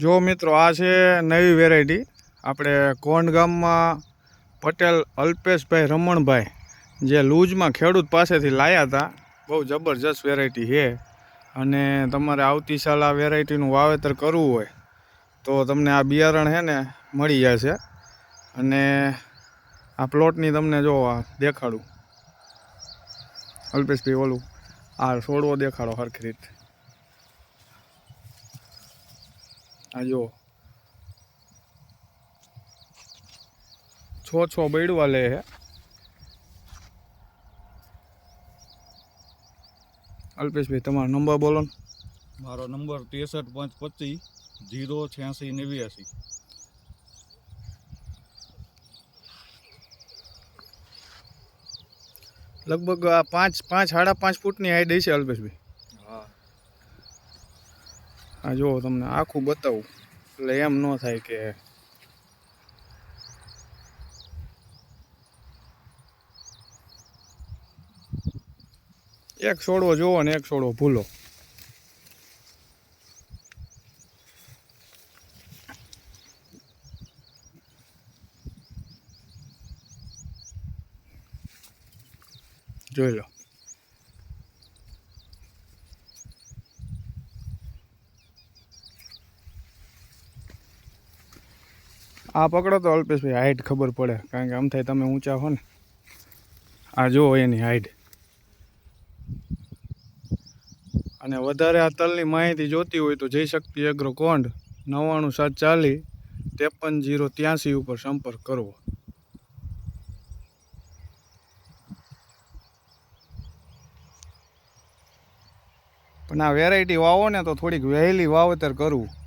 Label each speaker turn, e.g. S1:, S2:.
S1: જો મિત્રો, આ છે નવી વેરાયટી આપણે કોંડ ગામમાં પટેલ, અલ્પેશભાઈ, રમણભાઈ જે લૂજમાં ખેડૂત પાસેથી લાયા હતા. બહુ જબરજસ્ત વેરાયટી છે. અને તમારે આવતી સાલ આ વેરાયટીનું વાવેતર કરવું હોય, તો તમને આ બિયારણ છે ને મળી જશે. અને આ પ્લોટની તમને જો દેખાડું. અલ્પેશભાઈ, ઓલું આ છોડવો દેખાડો સરખી રીતે. આ જો છ છ બૈડવા લે હે. અલ્પેશભાઈ તમારો નંબર બોલો ને.
S2: મારો નંબર ત્રેસઠ પાંચ પચીસ જીરો છ્યાસી નેવ્યાસી.
S1: લગભગ આ પાંચ પાંચ સાડા પાંચ ફૂટની હાઈટ હશે અલ્પેશભાઈ. આ જો તમને, આખું બતાવું. એટલે એમ ન થાય કે એક છોડવો જોવો ને એક છોડવો ભૂલો. જોઈ લો. આ પકડો તો અલ્પેશભાઈ, હાઈટ ખબર પડે. કારણ કે આમ થાય તમે ઊંચા હો ને. આ જુઓ એની હાઈટ. અને વધારે આ તલની માહિતી જોતી હોય તો જય શક્તિ એગ્રો નવ્વાણું સાત ચાલીસ ત્રેપન જીરો ત્યાંસી ઉપર સંપર્ક કરવો. પણ આ વેરાયટી વાવો ને તો થોડીક વહેલી વાવેતર કરવું.